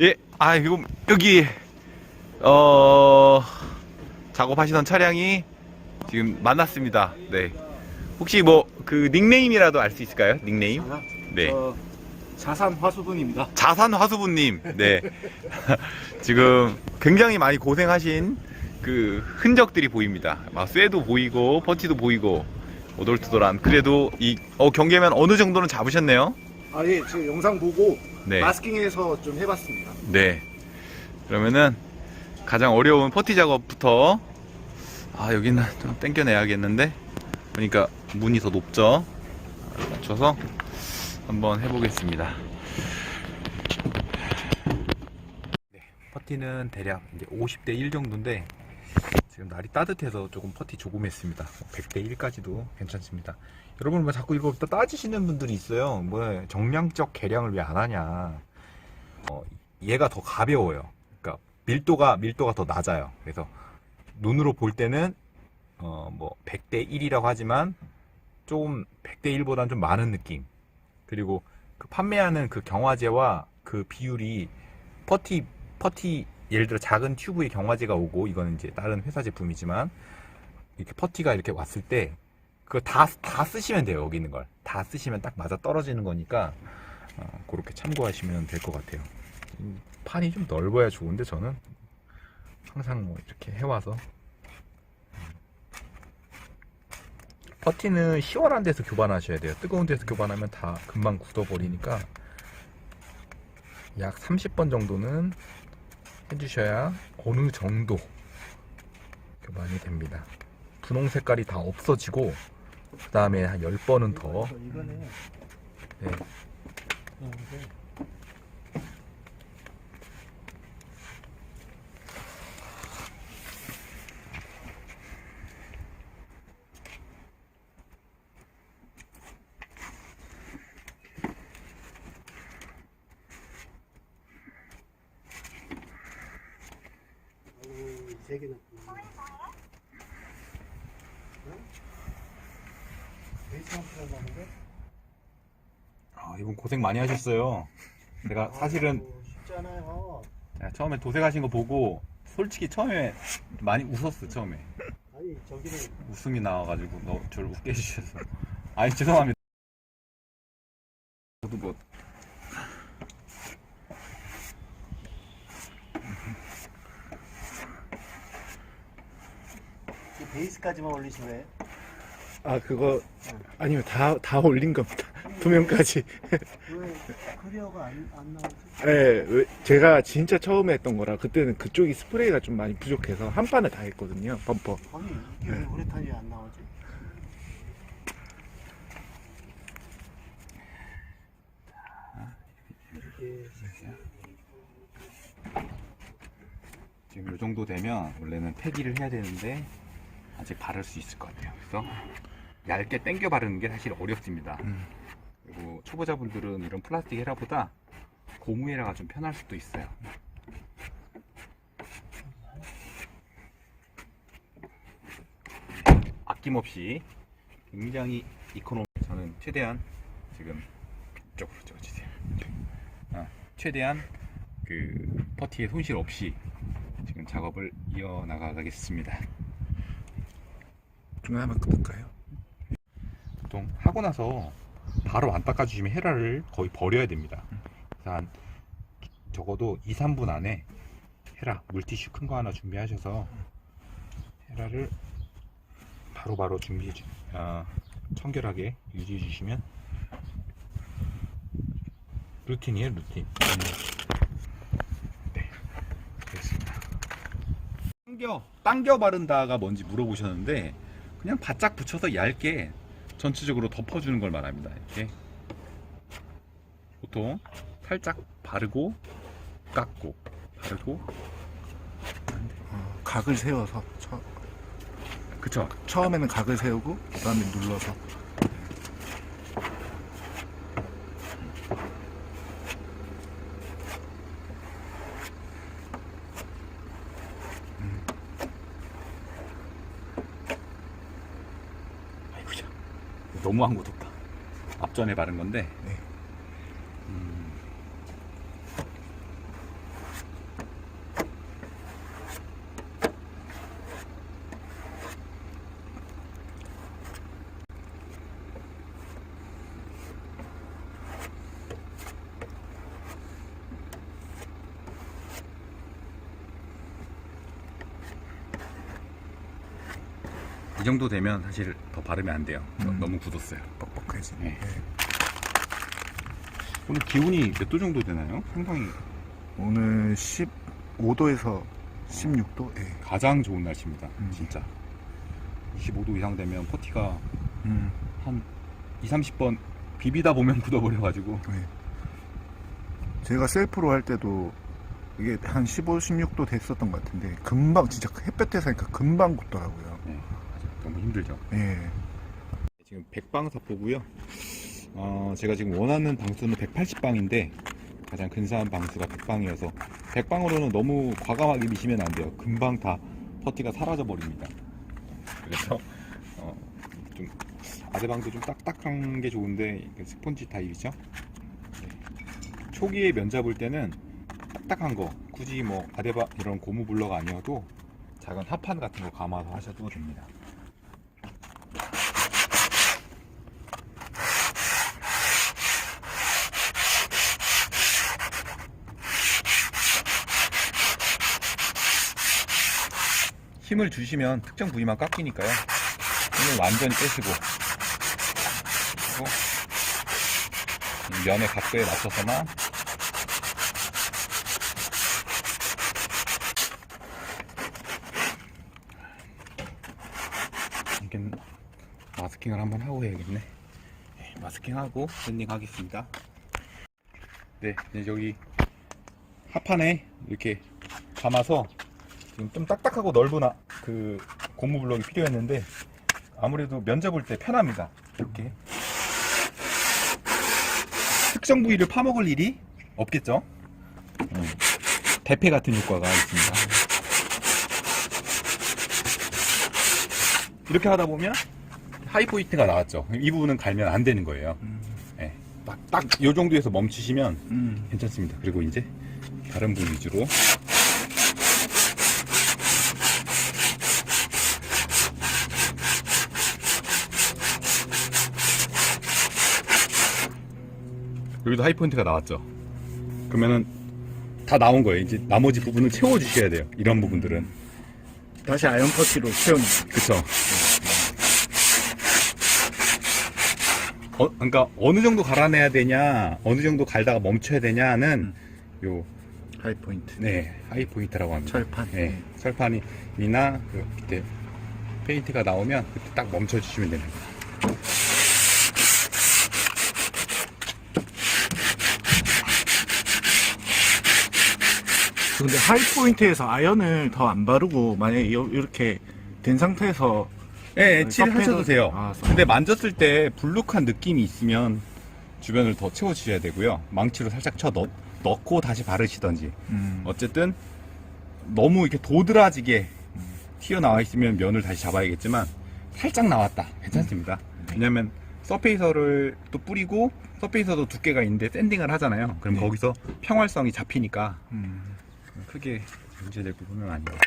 예, 아, 이거, 여기, 어, 작업하시던 차량이 지금 만났습니다. 네. 혹시 뭐, 그, 닉네임이라도 알 수 있을까요? 닉네임? 네. 어, 자산 화수분입니다. 자산 화수부님, 네. 지금 굉장히 많이 고생하신 그 흔적들이 보입니다. 막 쇠도 보이고, 펀치도 보이고, 오돌투돌한. 그래도 이, 어, 경계면 어느 정도는 잡으셨네요? 아, 예, 지금 영상 보고 네. 마스킹해서 좀 해봤습니다. 네. 그러면은 가장 어려운 퍼티 작업부터 아 여기는 좀 당겨내야겠는데 그러니까 문이 더 높죠. 맞춰서 한번 해보겠습니다. 네, 퍼티는 대략 이제 50대 1 정도인데 지금 날이 따뜻해서 조금 퍼티 조금 했습니다. 100대 1까지도 괜찮습니다. 여러분 뭐 자꾸 이거 또 따지시는 분들이 있어요. 뭐 정량적 계량을 왜 안 하냐. 어, 얘가 더 가벼워요. 그러니까 밀도가 밀도가 더 낮아요. 그래서 눈으로 볼 때는 어, 뭐 100대 1이라고 하지만 조금 100대 1보다는 좀 많은 느낌. 그리고 그 판매하는 그 경화제와 그 비율이 퍼티 퍼티 예를 들어 작은 튜브에 경화제가 오고 이거는 이제 다른 회사 제품이지만 이렇게 퍼티가 이렇게 왔을 때 그거 다, 다 쓰시면 돼요 여기 있는 걸. 다 쓰시면 딱 맞아 떨어지는 거니까 어, 그렇게 참고하시면 될 것 같아요. 음, 판이 좀 넓어야 좋은데 저는 항상 뭐 이렇게 해와서. 퍼티는 시원한 데서 교반하셔야 돼요. 뜨거운 데서 교반하면 다 금방 굳어버리니까 약 30번 정도는 해주셔야 어느 정도 교반이 됩니다. 분홍 색깔이 다 없어지고 그 다음에 한 10번은 더. 이거네. 네, 세 개나. 베이스먼트라고 하는데? 아, 이분 고생 많이 하셨어요. 제가 사실은 쉽지 않아요. 제가 처음에 도색하신 거 보고 솔직히 처음에 많이 웃었어 처음에 아니, 저기는 웃음이 나와가지고 너 저를 웃게 해주셔서 아니 죄송합니다. 저도 뭐 베이스까지만 거예요? 아 그거 아니요 다 다 올린 겁니다 두 명까지 왜 커리어가 안, 안 나오지? 예 왜- 제가 진짜 처음에 했던 거라 그때는 그쪽이 스프레이가 좀 많이 부족해서 한 판을 다 했거든요 범퍼 아니, 이게 왜 우레탄이 안 나오지? 지금 이 정도 되면 원래는 폐기를 해야 되는데 아직 바를 수 있을 것 같아요. 그래서 얇게 당겨 바르는 게 사실 어렵습니다. 음. 그리고 초보자분들은 이런 플라스틱 헤라보다 고무 헤라가 좀 편할 수도 있어요. 아낌없이 굉장히 이코노미 저는 최대한 지금 이쪽으로 찍어주세요. 아, 최대한 그 퍼티에 손실 없이 지금 작업을 이어나가겠습니다. 중간에 한번 끊을까요? 보통 하고 나서 바로 안 닦아주시면 헤라를 거의 버려야 됩니다. 그래서 한 적어도 2, 3분 안에 헤라 물티슈 큰 거 하나 준비하셔서 헤라를 바로바로 준비해 주, 아, 청결하게 유지해 주시면 루틴이에요 루틴. 네, 됐습니다. 당겨 당겨 바른다가 뭔지 물어보셨는데 그냥 바짝 붙여서 얇게 전체적으로 덮어주는 걸 말합니다. 이렇게 보통 살짝 바르고 깎고 바르고 어, 각을 세워서 처, 그쵸? 처음에는 각을 세우고 그 다음에 눌러서 중앙 구독다 앞전에 바른 건데 네. 이 정도 되면 사실 더 바르면 안 돼요. 음. 너무 굳었어요. 뻑뻑해지. 네. 오늘 기온이 몇 도 정도 되나요? 상당히 오늘 15도에서 16도. 예. 가장 좋은 날씨입니다. 음. 진짜. 25도 이상 되면 퍼티가 음. 한 2, 30번 비비다 보면 굳어버려가지고 네. 제가 셀프로 할 때도 이게 한 15, 16도 됐었던 것 같은데 금방 진짜 햇볕에서 하니까 금방 굳더라고요. 네, 맞아요. 너무 힘들죠. 예. 지금 100방 사포고요. 어, 제가 지금 원하는 방수는 180방인데 가장 근사한 방수가 100방이어서 100방으로는 너무 과감하게 미시면 안 돼요. 금방 다 퍼티가 사라져 버립니다. 그래서 어, 좀 아대방도 좀 딱딱한 게 좋은데 스폰지 타입이죠. 네. 초기에 면 잡을 때는 딱딱한 거 굳이 뭐 아대바 이런 고무 블럭 아니어도 작은 합판 같은 거 감아서 하셔도 됩니다. 힘을 주시면 특정 부위만 깎이니까요. 힘을 완전히 빼시고 그리고 이 면의 각도에 맞춰서만 이게 마스킹을 한번 하고 해야겠네. 네, 마스킹하고 밴딩 하겠습니다. 네, 이제 여기 합판에 이렇게 감아서 지금 좀 딱딱하고 넓은 아- 그 고무 블럭이 필요했는데 아무래도 면접을 때 편합니다. 이렇게 특정 부위를 파먹을 일이 없겠죠? 음, 대패 같은 효과가 있습니다. 이렇게 하다 보면 하이 포인트가 나왔죠. 이 부분은 갈면 안 되는 거예요. 네, 딱딱 이 정도에서 멈추시면 음. 괜찮습니다. 그리고 이제 다른 부위 위주로 여기도 하이포인트가 나왔죠. 그러면은 다 나온 거예요. 이제 나머지 부분을 채워주셔야 돼요. 이런 부분들은. 다시 아연 퍼티로 채우는. 그쵸. 어, 그러니까 어느 정도 갈아내야 되냐, 어느 정도 갈다가 멈춰야 되냐는 요 하이 포인트. 네, 하이 포인트라고 합니다. 철판. 네, 철판이나 그 밑에 페인트가 나오면 그때 딱 멈춰 주시면 됩니다. 근데 하이 포인트에서 아연을 더 안 바르고 만약에 요- 이렇게 된 상태에서 네, 네, 칠하셔도 돼요. 아. 근데 만졌을 때 불룩한 느낌이 있으면 주변을 더 채워 주셔야 되고요. 망치로 살짝 쳐 넣, 넣고 다시 바르시던지. 음. 어쨌든 너무 이렇게 도드라지게 튀어나와 있으면 면을 다시 잡아야겠지만 살짝 나왔다 괜찮습니다 왜냐면 서페이서를 또 뿌리고 서페이서도 두께가 있는데 샌딩을 하잖아요 그럼 네. 거기서 평활성이 잡히니까 음. 크게 문제될 부분은 아니에요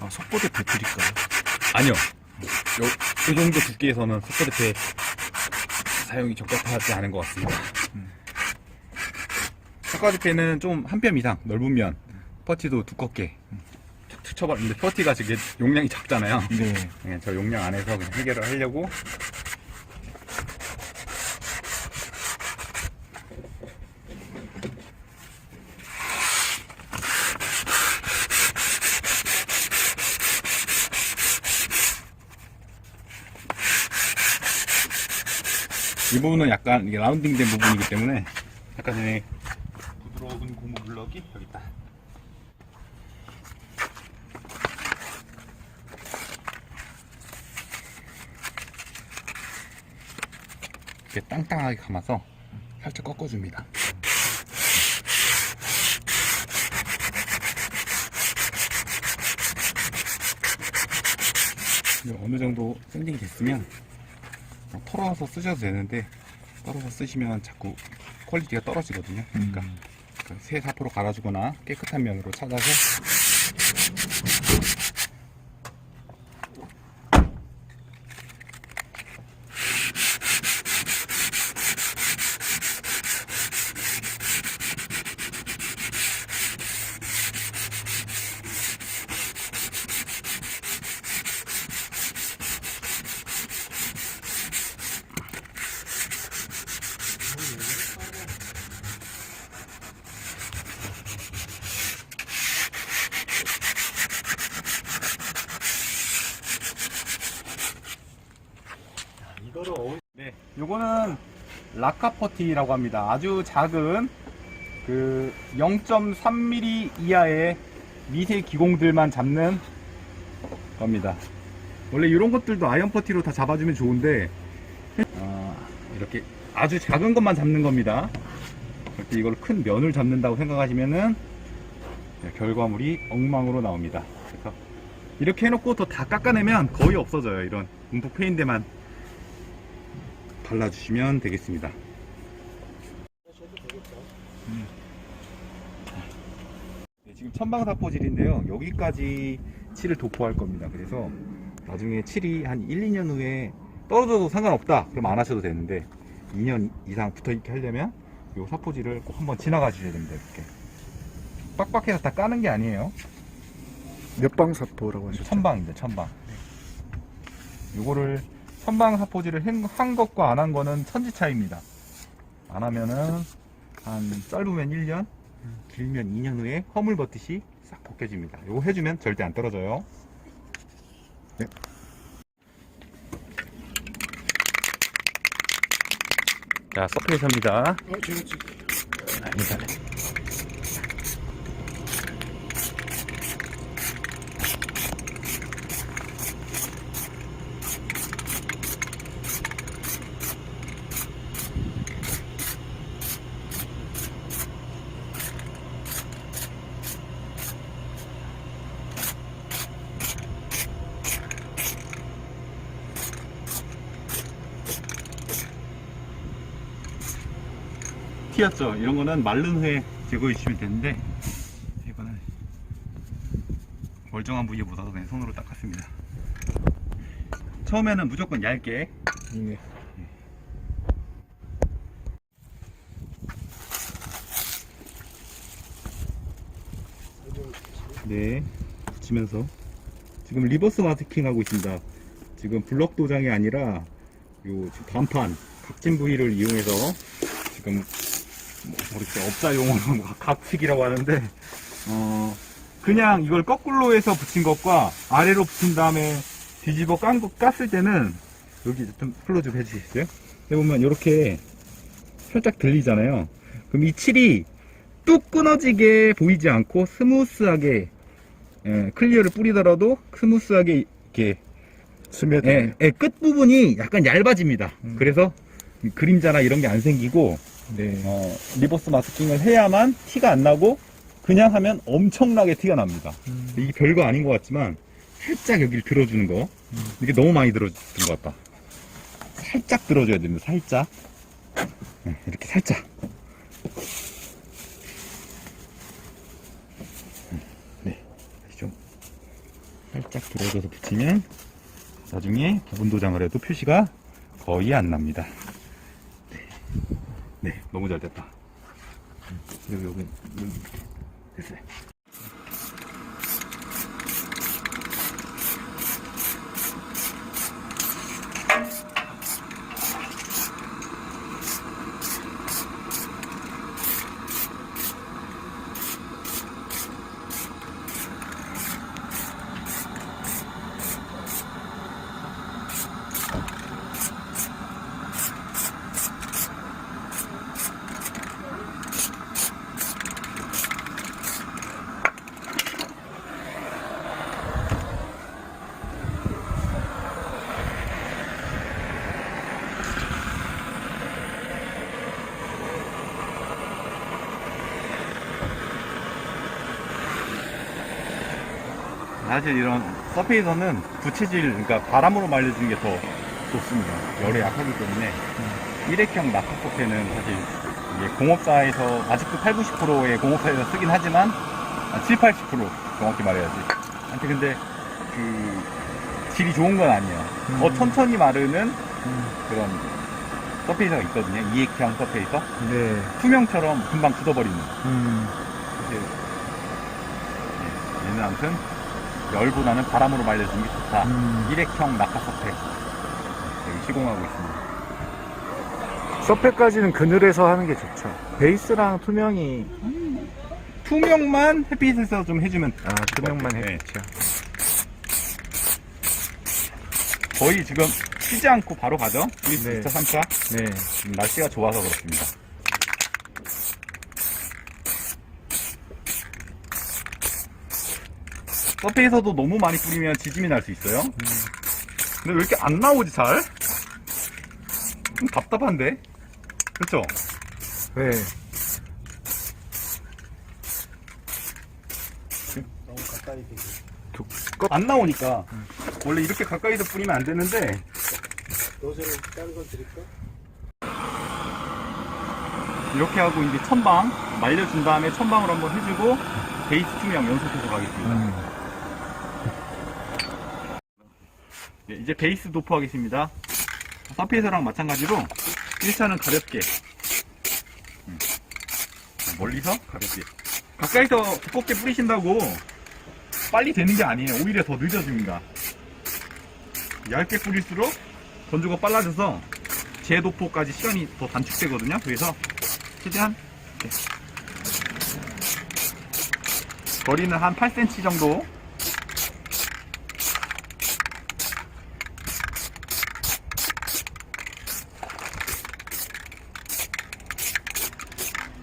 아, 속보대 배틀일까요? 아니요 요, 요 정도 두께에서는 속도대패 사용이 적합하지 않은 것 같습니다 음. 석가대패는 좀 한 뼘 이상 넓은 면 퍼티도 두껍게 툭툭 쳐봤는데 퍼티가 지금 용량이 작잖아요 네. 네, 저 용량 안에서 그냥 해결을 하려고 이 부분은 약간 이게 라운딩된 부분이기 때문에 아까 전에 부드러운 고무 블럭이 여기 있다. 이렇게 땅땅하게 감아서 살짝 꺾어줍니다. 어느 정도 샌딩이 됐으면 뭐 털어서 쓰셔도 되는데 털어서 쓰시면 자꾸 퀄리티가 떨어지거든요. 그러니까 음. 그 새 사포로 갈아주거나 깨끗한 면으로 찾아서 네, 요거는 라카퍼티라고 합니다. 아주 작은 그 0.3mm 이하의 미세 기공들만 잡는 겁니다. 원래 이런 것들도 아이언 퍼티로 다 잡아주면 좋은데 아, 이렇게 아주 작은 것만 잡는 겁니다. 이렇게 이걸 큰 면을 잡는다고 생각하시면은 결과물이 엉망으로 나옵니다. 그래서 이렇게 해놓고 더 다 깎아내면 거의 없어져요. 이런 움푹 패인 데만 발라주시면 되겠습니다. 지금 천방사포질인데요. 여기까지 칠을 도포할 겁니다. 그래서 나중에 칠이 한 1, 2년 후에 떨어져도 상관없다. 그럼 안 하셔도 되는데 2년 이상 붙어 있게 하려면 이 사포질을 꼭 한번 지나가 주셔야 됩니다. 이렇게 빡빡해서 다 까는 게 아니에요. 몇 방 사포라고 하셨죠? 천방입니다. 천방. 요거를 천방 사포질을 한- 한 것과 안 한 거는 천지 차이입니다. 안 하면은 한 짧으면 1년, 길면 2년 후에 허물 버티시 싹 벗겨집니다. 요거 해주면 절대 안 떨어져요. 네. 자, 서프레이서입니다. 어, 제가 찍을게요. 아니다. 튀었죠. 이런 거는 마른 후에 제거해 주시면 되는데 이거는 멀쩡한 부위에 묻어서 그냥 손으로 닦았습니다. 처음에는 무조건 얇게 네. 네 붙이면서 지금 리버스 마스킹 하고 있습니다. 지금 블럭 도장이 아니라 요 단판 각진 부위를 이용해서 지금 뭐 모르겠어요 업자 용어로 뭐 각픽이라고 하는데 어 그냥 이걸 거꾸로 해서 붙인 것과 아래로 붙인 다음에 뒤집어 깐 거, 깠을 때는 여기 좀 클로즈 좀 해주시겠어요? 해보면 이렇게 살짝 들리잖아요. 그럼 이 칠이 뚝 끊어지게 보이지 않고 스무스하게 예, 클리어를 뿌리더라도 스무스하게 이렇게 스며드. 예, 예, 끝 부분이 약간 얇아집니다. 음. 그래서 이 그림자나 이런 게 안 생기고 네. 어, 리버스 마스킹을 해야만 티가 안 나고 그냥 하면 엄청나게 티가 납니다. 음. 이게 별거 아닌 것 같지만 살짝 여기를 들어주는 거 이게 너무 많이 들어준 것 같다. 살짝 들어줘야 됩니다. 살짝 네, 이렇게 살짝 네, 좀 살짝 들어줘서 붙이면 나중에 부분 도장을 해도 표시가 거의 안 납니다. 네, 네 너무 잘 됐다. 여기 여기 여기 됐어요. 사실 이런 서페이서는 부채질, 그러니까 바람으로 말려주는 게 더 좋습니다. 열에 약하기 때문에 일회형 낙하포테는 사실 이게 공업사에서 아직도 8, 90%의 공업사에서 쓰긴 하지만 아, 7, 80% 정확히 말해야지. 한테 근데 그 질이 좋은 건 아니에요. 더 천천히 마르는 그런 서페이서가 있거든요. 이액형 서페이서. 네. 투명처럼 금방 굳어버리는. 음. 이제 예, 얘는 아무튼 열보다는 바람으로 말려주는 게 좋다. 음. 일회형 낙하석패 여기 시공하고 있습니다. 서페까지는 그늘에서 하는 게 좋죠. 베이스랑 투명이 투명만 햇빛에서 좀 해주면 아 투명만 네. 해주죠. 거의 지금 쉬지 않고 바로 가죠. 1차, 네. 2차, 3차. 네. 지금 날씨가 좋아서 그렇습니다. 서페에서도 너무 많이 뿌리면 지짐이 날 수 있어요. 근데 왜 이렇게 안 나오지 잘? 좀 답답한데? 그쵸? 네. 너무 가까이 되게. 안 나오니까 원래 이렇게 가까이서 뿌리면 안 되는데 노즐을 다른 거 드릴까? 이렇게 하고 이제 천방 말려준 다음에 천방을 한번 해주고 베이스 투명 연속해서 가겠습니다. 음. 네, 이제 베이스 도포하겠습니다. 서피에서랑 마찬가지로 1차는 가볍게 음. 멀리서 가볍게 가까이서 두껍게 뿌리신다고 빨리 되는 게 아니에요. 오히려 더 늦어집니다. 얇게 뿌릴수록 건조가 빨라져서 재도포까지 시간이 더 단축되거든요. 그래서 최대한 이렇게 거리는 한 8cm 정도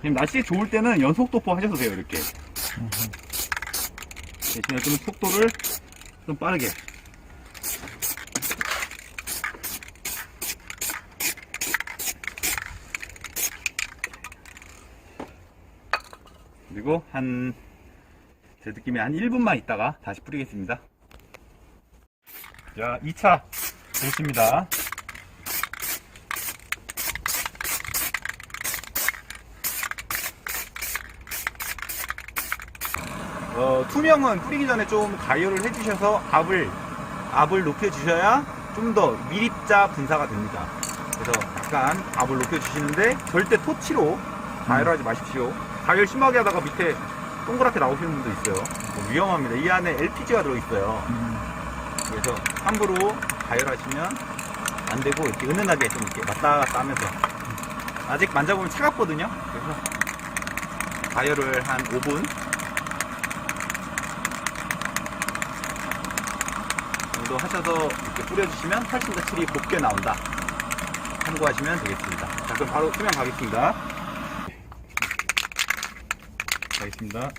지금 날씨 좋을 때는 연속 도포 하셔도 돼요 이렇게. 대신에 좀 속도를 좀 빠르게. 그리고 한 제 느낌에 한 1분만 있다가 다시 뿌리겠습니다. 자 2차 좋습니다 어, 투명은 뿌리기 전에 좀 가열을 해주셔서 압을 압을 높여주셔야 좀더 밀입자 분사가 됩니다. 그래서 약간 압을 높여주시는데 절대 토치로 가열하지 마십시오. 가열 심하게 하다가 밑에 동그랗게 나오시는 분도 있어요. 뭐 위험합니다. 이 안에 LPG가 들어있어요. 그래서 함부로 가열하시면 안 되고 이렇게 은은하게 좀 이렇게 왔다 갔다 하면서 아직 만져보면 차갑거든요. 그래서 가열을 한 5분 정도 하셔서 이렇게 뿌려주시면 훨씬 더 칠이 곱게 나온다. 참고하시면 되겠습니다. 자, 그럼 바로 투명 가겠습니다. 가겠습니다.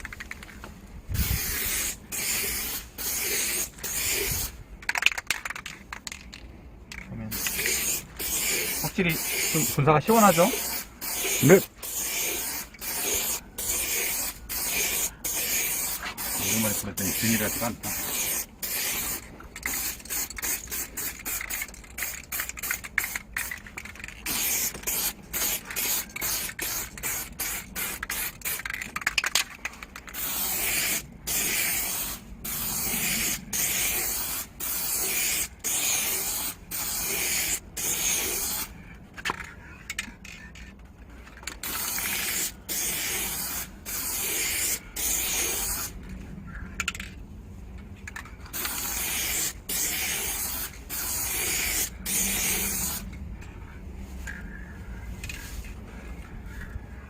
그러면 확실히 좀 분사가 시원하죠? 네. 오랜만에 뿌렸더니 균일하지가 않다.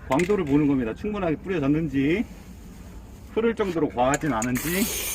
광도를 보는 겁니다. 충분하게 뿌려졌는지, 흐를 정도로 과하진 않은지.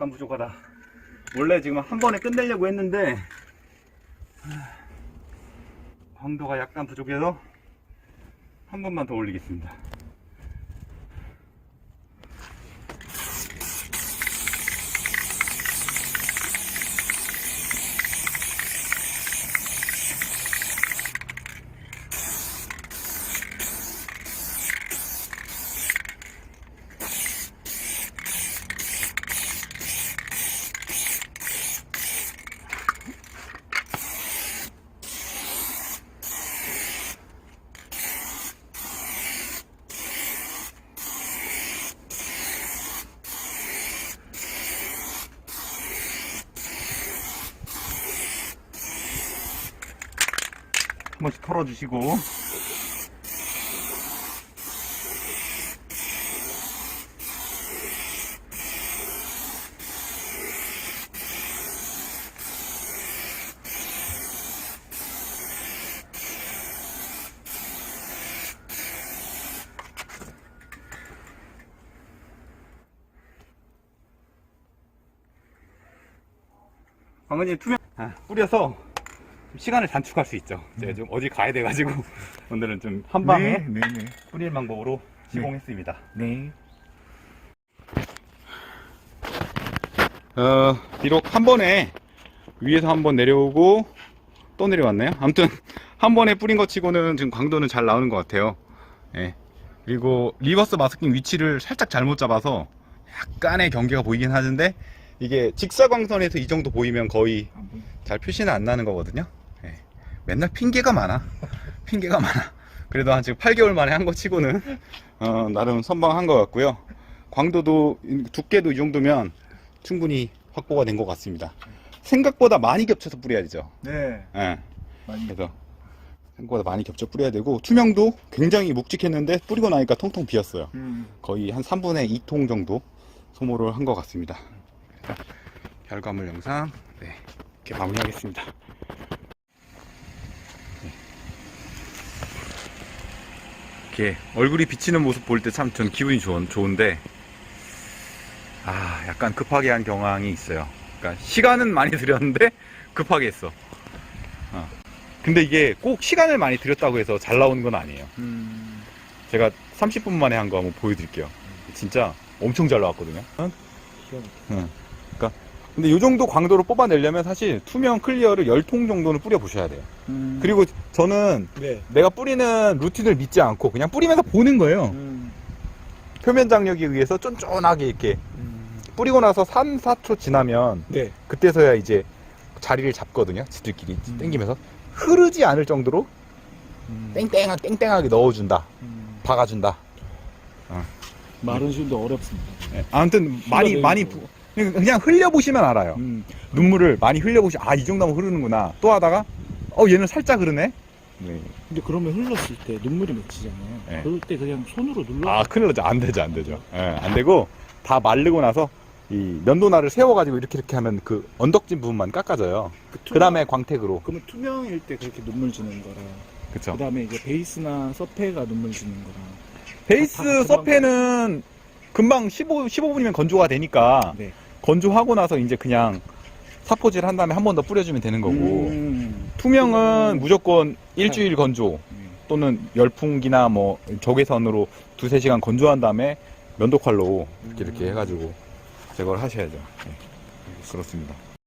약간 부족하다. 원래 지금 한 번에 끝내려고 했는데 황도가 약간 부족해서 한 번만 더 올리겠습니다. 번씩 털어주시고. 광근님 투명 아, 뿌려서 좀 시간을 단축할 수 있죠. 제가 좀 어디 가야 돼가지고 오늘은 좀 한 방에 네, 네, 네. 뿌릴 방법으로 시공했습니다. 네. 어, 비록 한 번에 위에서 한 번 내려오고 또 내려왔네요. 아무튼 한 번에 뿌린 것 치고는 지금 광도는 잘 나오는 것 같아요. 예. 그리고 리버스 마스킹 위치를 살짝 잘못 잡아서 약간의 경계가 보이긴 하는데 이게 직사광선에서 이 정도 보이면 거의 잘 표시는 안 나는 거거든요. 예. 맨날 핑계가 많아. 핑계가 많아. 그래도 한 지금 8개월 만에 한 거 치고는 어, 나름 선방한 것 같고요. 광도도 두께도 이 정도면 충분히 확보가 된 것 같습니다. 생각보다 많이 겹쳐서 뿌려야 되죠. 네. 예. 많이. 그래서 생각보다 많이 겹쳐 뿌려야 되고 투명도 굉장히 묵직했는데 뿌리고 나니까 통통 비었어요. 음. 거의 한 3분의 2통 정도 소모를 한 것 같습니다. 자, 결과물 영상 네, 이렇게 마무리하겠습니다. 이렇게 얼굴이 비치는 모습 볼 때 참 전 기분이 좋은, 좋은데 아 약간 급하게 한 경향이 있어요. 그러니까 시간은 많이 들였는데 급하게 했어. 어. 근데 이게 꼭 시간을 많이 들였다고 해서 잘 나오는 건 아니에요. 음. 제가 30분 만에 한 거 한번 보여드릴게요. 진짜 엄청 잘 나왔거든요. 응. 그러니까 근데 이 정도 광도로 뽑아내려면 사실 투명 클리어를 10통 정도는 뿌려보셔야 돼요. 음. 그리고 저는 네. 내가 뿌리는 루틴을 믿지 않고 그냥 뿌리면서 보는 거예요. 음. 표면 장력에 의해서 쫀쫀하게 이렇게 음. 뿌리고 나서 3, 4초 지나면 네. 그때서야 이제 자리를 잡거든요. 지들끼리 음. 땡기면서 흐르지 않을 정도로 음. 땡땡하게 땡땡하게 넣어준다. 음. 박아준다. 마른 수도 어렵습니다. 네, 아무튼 많이 많이 거. 부- 그냥 흘려보시면 알아요. 음. 눈물을 많이 흘려보시면 아이 정도면 흐르는구나. 또 하다가 어 얘는 살짝 흐르네. 네. 근데 그러면 흘렀을 때 눈물이 맺히잖아요. 네. 그럴 때 그냥 손으로 눌러. 아 큰일 나죠. 안 되죠, 안 되죠. 예, 안 되고 다 마르고 나서 이 면도날을 세워가지고 이렇게 이렇게 하면 그 언덕진 부분만 깎아져요. 그 다음에 광택으로. 그러면 투명일 때 그렇게 눈물 주는 거랑 그쵸. 그 다음에 이제 베이스나 서페가 눈물 주는 거랑 베이스 다 서페는 금방 15 15분이면 건조가 되니까 네. 건조하고 나서 이제 그냥 사포질 한 다음에 한 번 더 뿌려주면 되는 거고 음. 투명은 음. 무조건 일주일 건조. 음. 또는 열풍기나 뭐 적외선으로 두세 시간 건조한 다음에 면도칼로 이렇게 이렇게 해가지고 제거를 하셔야죠. 네. 그렇습니다.